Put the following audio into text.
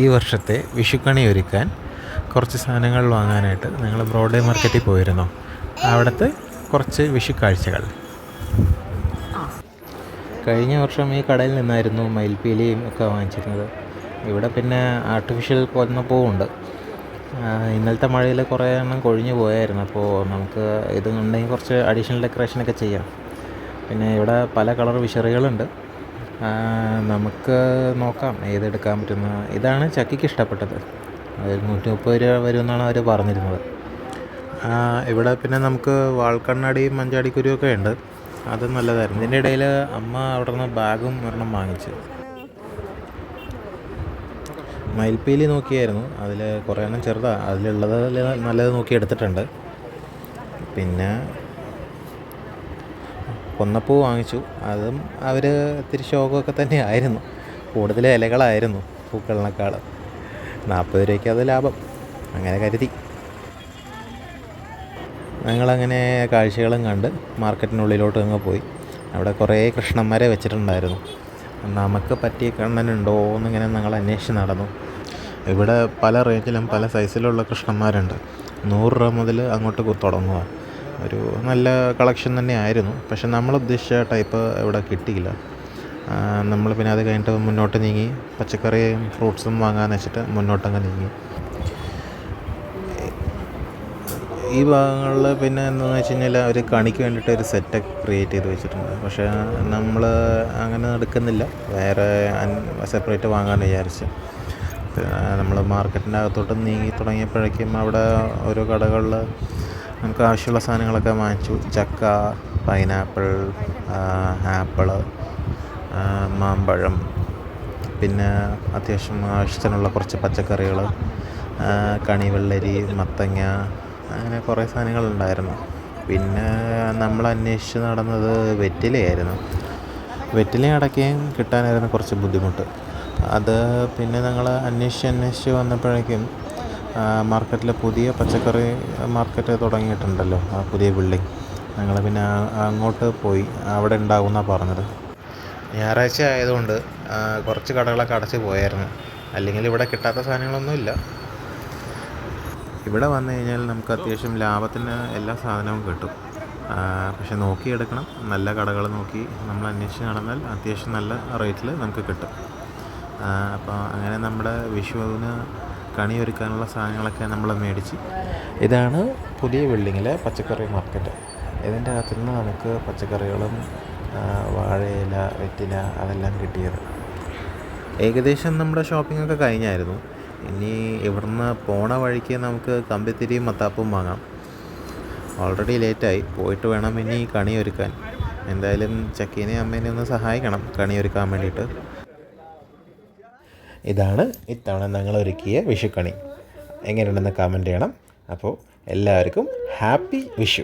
ഈ വർഷത്തെ വിഷുക്കണി ഒരുക്കാൻ കുറച്ച് സാധനങ്ങൾ വാങ്ങാനായിട്ട് ഞങ്ങൾ ബ്രോഡേ മാർക്കറ്റിൽ പോയിരുന്നു. അവിടുത്തെ കുറച്ച് വിഷു കാഴ്ചകൾ കഴിഞ്ഞ വർഷം ഈ കടയിൽ നിന്നായിരുന്നു മയിൽപ്പീലിയും ഒക്കെ വാങ്ങിച്ചിരുന്നത്. ഇവിടെ പിന്നെ ആർട്ടിഫിഷ്യൽ കൊന്ന പൂവുണ്ട് ഇന്നലത്തെ മഴയിൽ കുറേ എണ്ണം കൊഴിഞ്ഞു പോയായിരുന്നു. അപ്പോൾ നമുക്ക് ഇത് ഉണ്ടെങ്കിൽ കുറച്ച് അഡീഷണൽ ഡെക്കറേഷനൊക്കെ ചെയ്യാം. പിന്നെ ഇവിടെ പല കളർ വിഷറികളുണ്ട് നമുക്ക് നോക്കാം ഏതെടുക്കാൻ പറ്റുന്ന. ഇതാണ് ചക്കിക്ക് ഇഷ്ടപ്പെട്ടത്. അത് നൂറ്റി മുപ്പത് രൂപ വരുമെന്നാണ് അവർ പറഞ്ഞിരുന്നത്. ഇവിടെ പിന്നെ നമുക്ക് വാൾക്കണ്ണാടിയും മഞ്ചാടിക്കുരുവും ഒക്കെ ഉണ്ട്. അത് നല്ലതായിരുന്നു. ഇതിന്റെ ഇടയിൽ അമ്മ അവിടെ നിന്ന് ബാഗും ഒരെണ്ണം വാങ്ങിച്ചു. മയിൽപ്പീലി നോക്കിയായിരുന്നു. അതിൽ കുറേ എണ്ണം ചെറുതാണ് അതിലുള്ളത് നല്ലത് നോക്കി എടുത്തിട്ടുണ്ട്. പിന്നെ കൊന്നപ്പൂ വാങ്ങിച്ചു. അതും അവർ ഇത്തിരി ശോകമൊക്കെ തന്നെ ആയിരുന്നു കൂടുതൽ ഇലകളായിരുന്നു പൂക്കളിനേക്കാൾ നാൽപ്പത് രൂപയ്ക്ക് അത് ലാഭം. അങ്ങനെ കരുതി. ഞങ്ങളങ്ങനെ കാഴ്ചകളും കണ്ട് മാർക്കറ്റിനുള്ളിലോട്ട് അങ്ങ് പോയി. അവിടെ കുറേ കൃഷ്ണന്മാരെ വെച്ചിട്ടുണ്ടായിരുന്നു. നമുക്ക് പറ്റിയ കണ്ണനുണ്ടോ എന്നിങ്ങനെ ഞങ്ങൾ അന്വേഷിച്ച് നടന്നു. ഇവിടെ പല റേഞ്ചിലും പല സൈസിലുള്ള കൃഷ്ണന്മാരുണ്ട്. നൂറ് രൂപ മുതൽ അങ്ങോട്ട് തുടങ്ങുക ഒരു നല്ല കളക്ഷൻ തന്നെ ആയിരുന്നു പക്ഷെ നമ്മൾ ഉദ്ദേശിച്ച ടൈപ്പ് ഇവിടെ കിട്ടിയില്ല. നമ്മൾ പിന്നെ അത് കഴിഞ്ഞിട്ട് മുന്നോട്ട് നീങ്ങി. പച്ചക്കറിയും ഫ്രൂട്ട്സും വാങ്ങാമെന്ന് വെച്ചിട്ട് മുന്നോട്ടങ്ങ് നീങ്ങി. ഈ ഭാഗങ്ങളിൽ പിന്നെ എന്താണെന്ന് വെച്ച് കഴിഞ്ഞാൽ അവർ കണിക്ക് വേണ്ടിയിട്ട് ഒരു സെറ്റൊക്കെ ക്രിയേറ്റ് ചെയ്ത് വെച്ചിട്ടുണ്ട്. പക്ഷേ നമ്മൾ അങ്ങനെ എടുക്കുന്നില്ല. വേറെ സെപ്പറേറ്റ് വാങ്ങാമെന്ന് വിചാരിച്ച്. നമ്മൾ മാർക്കറ്റിന്റെ അകത്തോട്ട് നീങ്ങി തുടങ്ങിയപ്പോഴേക്കും അവിടെ ഓരോ കടകളിൽ നമുക്ക് ആവശ്യമുള്ള സാധനങ്ങളൊക്കെ വാങ്ങിച്ചു. ചക്ക പൈനാപ്പിൾ ആപ്പിൾ മാമ്പഴം പിന്നെ അത്യാവശ്യം ആവശ്യത്തിനുള്ള കുറച്ച് പച്ചക്കറികൾ കണിവെള്ളരി മത്തങ്ങ അങ്ങനെ കുറേ സാധനങ്ങളുണ്ടായിരുന്നു പിന്നെ നമ്മൾ അന്വേഷിച്ച് നടന്നത് വെറ്റിലയായിരുന്നു. വെറ്റില അടയ്ക്കുകയും കിട്ടാനായിരുന്നു കുറച്ച് ബുദ്ധിമുട്ട്. അത് പിന്നെ ഞങ്ങൾ അന്വേഷിച്ച് അന്വേഷിച്ച് വന്നപ്പോഴേക്കും മാർക്കറ്റിൽ പുതിയ പച്ചക്കറി മാർക്കറ്റ് തുടങ്ങിയിട്ടുണ്ടല്ലോ ആ പുതിയ ബിൽഡിംഗ് ഞങ്ങൾ പിന്നെ അങ്ങോട്ട് പോയി. അവിടെ ഉണ്ടാകുമെന്നാണ് പറഞ്ഞത്. ഞായറാഴ്ച ആയതുകൊണ്ട് കുറച്ച് കടകളൊക്കെ അടച്ച് പോയായിരുന്നു. അല്ലെങ്കിൽ ഇവിടെ കിട്ടാത്ത സാധനങ്ങളൊന്നുമില്ല ഇവിടെ വന്നു കഴിഞ്ഞാൽ നമുക്ക് അത്യാവശ്യം ലാഭത്തിന് എല്ലാ സാധനവും കിട്ടും. പക്ഷെ നോക്കിയെടുക്കണം. നല്ല കടകൾ നോക്കി നമ്മൾ അന്വേഷിച്ച് നടന്നാൽ അത്യാവശ്യം നല്ല റേറ്റിൽ നമുക്ക് കിട്ടും. അപ്പോൾ അങ്ങനെ നമ്മുടെ വിഷുവിന് കണി ഒരുക്കാനുള്ള സാധനങ്ങളൊക്കെ നമ്മൾ മേടിച്ച്. ഇതാണ് പുതിയ ബിൽഡിങ്ങിലെ പച്ചക്കറി മാർക്കറ്റ്. ഇതിന്റെ അകത്തു നിന്ന് നമുക്ക് പച്ചക്കറികളും വാഴയില വെറ്റില അതെല്ലാം കിട്ടിയത്. ഏകദേശം നമ്മുടെ ഷോപ്പിംഗ് ഒക്കെ കഴിഞ്ഞായിരുന്നു. ഇനി ഇവിടുന്ന് പോണ വഴിക്ക് നമുക്ക് കമ്പിത്തിരിയും മത്താപ്പും വാങ്ങാം. ഓൾറെഡി ലേറ്റായി പോയിട്ട് വേണം ഇനി കണിയൊരുക്കാൻ. എന്തായാലും ചക്കീനെയും അമ്മേനെ ഒന്ന് സഹായിക്കണം കണിയൊരുക്കാൻ വേണ്ടിയിട്ട്. ഇതാണ് ഇത്തവണ ഞങ്ങൾ ഒരുക്കിയ വിഷുക്കണി. എങ്ങനെയുണ്ടെന്ന് കമന്റ് ചെയ്യണം. അപ്പോൾ എല്ലാവർക്കും ഹാപ്പി വിഷു.